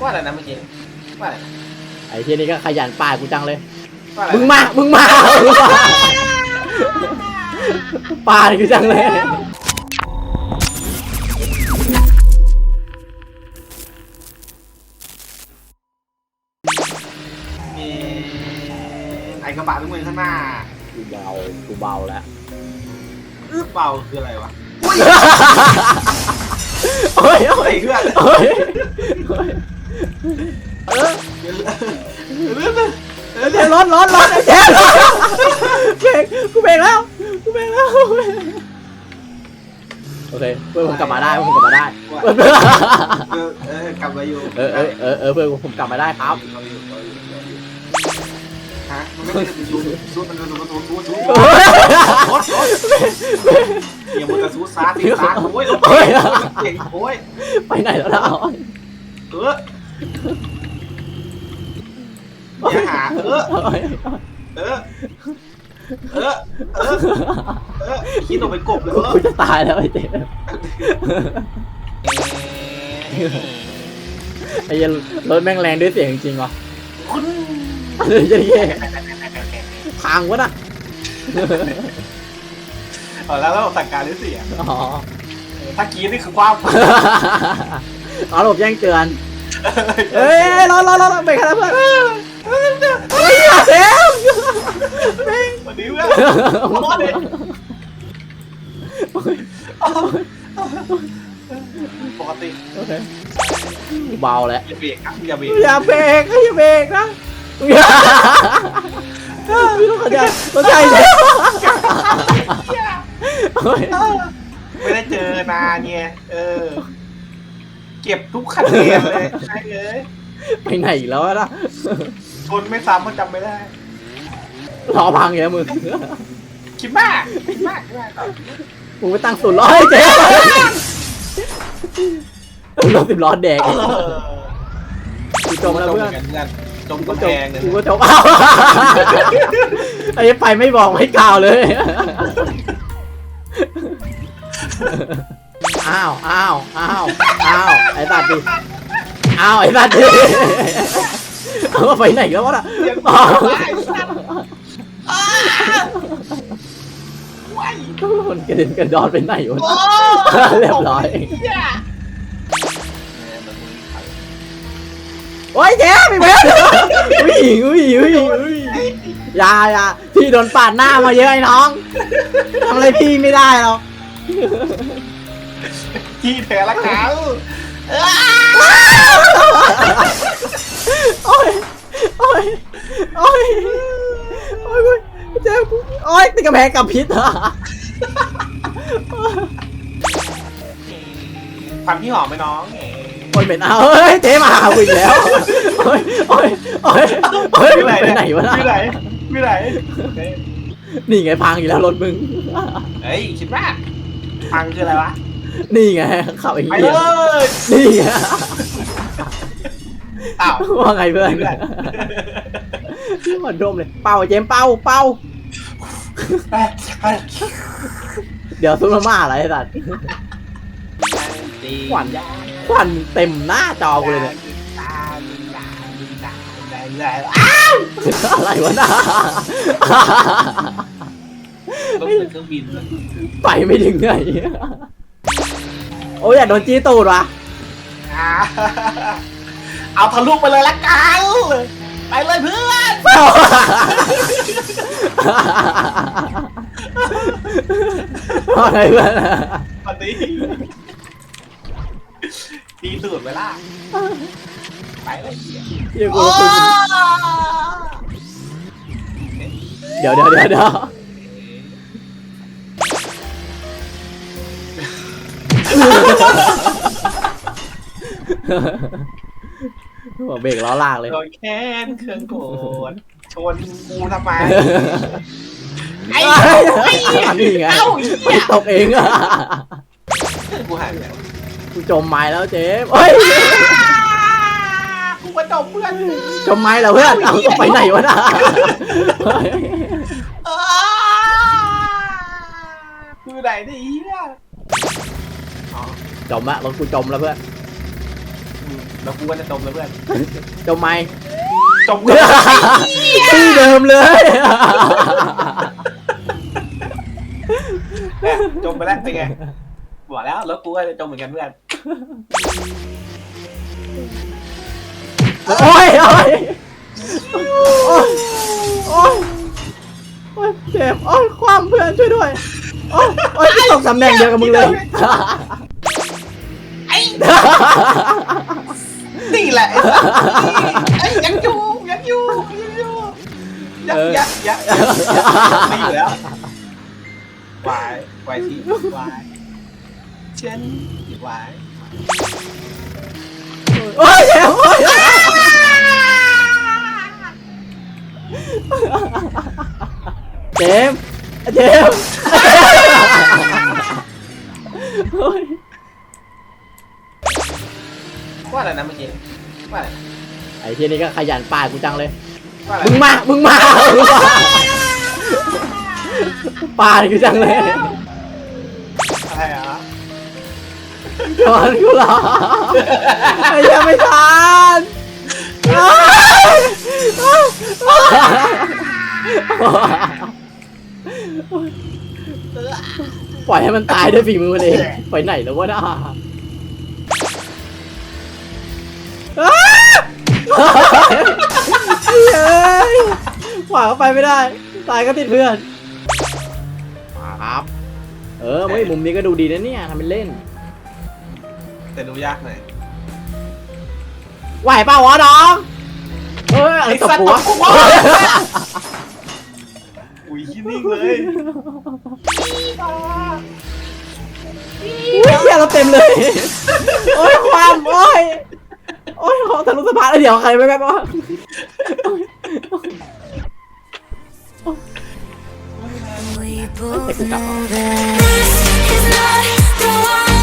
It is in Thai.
ว่าอะไรนะเมื่อกี้ว่าอะไรนะไอ้ที่นี่ก็ขยันป่าดกูจังเลย ว่าอะไรมึงมา มึงมามึงมาป่าดกูจังเลย มีไอกระบะทุกมือข้างหน้ากูเบา กูเบาแล้วอื้อเบาคืออะไรวะโอ้ยโอ้ไอ้ยเพื่อน โอ้ยโอ้ย เออเดี๋ยวเดี๋ยวเดี๋ยวเดี๋ยวเดี๋ยวรถรถรถไอ้เจ๊เบรกกูเบรกแล้วกูเบรกแล้วโอเคเพื่อนผมกลับมาได้เพื่อนผมกลับมาได้ เออกลับมาอยู่เออเออเออเออเพื่อนผมกลับมาได้ครับฮะมันไม่ได้เป็นซูดซูดมันเป็นซูดซูดซูดซูดโอ้ยโอ๊ยโอ๊ยเดี๋ยวมันจะซูดซาตีซาโอ้ยโอ้ยเก่งโอ้ยไปไหนแล้วล่ะเออ อย่าหาเออ เออ เออ เออ เออ คิดออกไปกบเลยเออกูจะตายแล้วไอ้เจ๊ไอ้เหี้ยันรถแม่งแรงด้วยเสียงจริงๆวะคุณเดี๋ยจะแย่พังวะน่ะเอาแล้วเราสั่งการหรือเสียอ๋อถ้ากี้นี่คือความเอ๋อหลบแย่งเตือน เอ้ยรอรอรอรอไปกันแล้วเพื่อนเฮ้ยอย่าเซฟวันนี้เว้ยโอ้ยปกติโอเคเบาแล้วอย่าเบรกครับอย่าเบรกอย่าเบรกอย่าเบรกนะอย่าพี่ต้องเข้าใจเข้าใจเลยโอ้ยไม่ได้เจอนานเนี่ยเออ เก็บทุกคะแนนเลยใช่เลยไปไหนอีกแล้วนะชนไม่ซ้ำมันจำไม่ได้ รอพังอย่างมึงคิดมากคิดมากคิดมากต่อมึงไปตั้งศูนย์ร้อยเจ๊รถสิบล้อแดงเออกูจมแล้วเพื่อนกันเพื่อนจมกูก็จแพมงเลยกูก็จมอ้าวไอ้ไปไม่บอกไม่กล่าวเลยอ้าวอ้าวอ้าว อ้าวไอ้สัตว์ดิอ้าวไอ้สัตว์ดิเอาไปไหนแล้ววะน่ะเรียบอ๋ร้ออยสัตว์อ้าว้ายมันกระเด็นกระดอนไปไหนวะโอ้เรียบร้อยเหี้ยโอ้ยเจ๊ไปเพื่อนอุ้ยอุ้ยอุ้ยอุ้ยอยาอยาพี่โดนปาดหน้ามาเยอะไอ้น้องทำอะไรพี่ไม่ได้หรอกที่แท้ละเขาเอ้ย โอ้ยโอ้ยโอ้ยโอ้ยโอ้ยเจ๊กูโอ้ยติดกระแพงกับพิษอะฟังพี่หอมไหมน้องโอ้ยเป็นเอาเฮ้ยเจ๊มาหากูอีกแล้วโอ้ยโอ้ยโอ้ยโอ้ยไปไหนวะน่ะ ไม่ไหนไม่ไหนนี่ไงพังอีกแล้วรถมึง เฮ้ยคิดว่าพังคืออะไรวะ นี่ไงขับอีกไปเหี้เลย ยนี่ไงอ้าวว่าไงเพื่อนเพื่อนพี่หมดดมเลย เป่าเจมส์เป่าเป่า ไปไปเดี๋ยวซุปมาม่าอะไรไอ้สัตว์ขวัญขวัญเต็มหน้าจอกูเลยเนี่ยอะไรวะน่ะต้องขึ้นเครื่องบินไปไม่ถึงไหน โอ้ยอยากโดนจี้ตูดว่ะอ่าเอาทะลุไปเลยละกันไปเลยเพื่อนอะไรเพื่อนวันนี้ดีสุดเวลาไปเลยเหี้ยเดี๋ยวกูคุยเดี๋ยวเดี๋ยวเดี๋ยว เดี๋ยวหัวเบรกล้อลากเลยโดนแค้นเครื่องโกรธชนกูทำไมไอ้ไอ้ไอ้นี่ไงเอ้าไปตกเองอะกูหายไปแล้วกูจมไม้แล้วเจ๊เฮ้ยกูมาจบเพื่อนจมไม้แล้วเพื่อนเอาไปไหนวะน่ะอ้ากูไหนเนี่ยอ๋อ จมละรถกูจมแล้วเพื่อนอืมแล้วกูก็จะจมแล้วเพื่อนจมไหมจมกันที่เดิมเลยเนี่ยจมไปแล้วเป็นไงบอกแล้วแล้วกูก็จะจมเหมือนกันเพื่อนโอ้ยโอ้ยโอ้ยโอ้ยโอ้ยเจ็บโอ้ยความเพื่อนช่วยด้วยโอ้ยโอ้ยตกตำแหน่งเดียวกับมึงเลยไอ้ นี่แหละไอ้ยังอยู่ยังอยู่ยังอยู่ยักยักยักไม่อยู่แล้ววายวายทีวายเช่นวาย โอ้ยเจ็บโอ้ยเจมส์เจมส์โอ้ย ว่าอะไรนะเมื่อกี้ว่าอะไรนะไอ้ทีนี้ก็ขยันป่าดกูจังเลย ว่าอะไรมึงมา มึงมามึงมาป่าดกูจังเลยอะไรอะจอนกูเหรอไอ้เหี้ยังไม่ทันอ้าวปล่อยให้มันตายด้วยฝีมือมันเองไปไหนแล้ววะน่า เฮ้ยขวาก็ไปไม่ได้ ตายก็ติดเพื่อนมาครับเออเฮ้ยมุมนี้ก็ดูดีนะเนี่ยทำเป็นเล่น แต่ดูยากหน่อยไหวเปล่าวะน้องเฮ้ยอะไรตบหัวอุ้ยคิดนิ่งเลยอุ้ยเหี้ยเราเต็มเลย โอ้ยความโอ้ย โอ้ยขอ ทะลุสะพานแล้วเดี๋ยวใครไปแบบว่า We both know that this is not